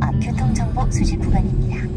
앞 교통정보 수집 구간입니다.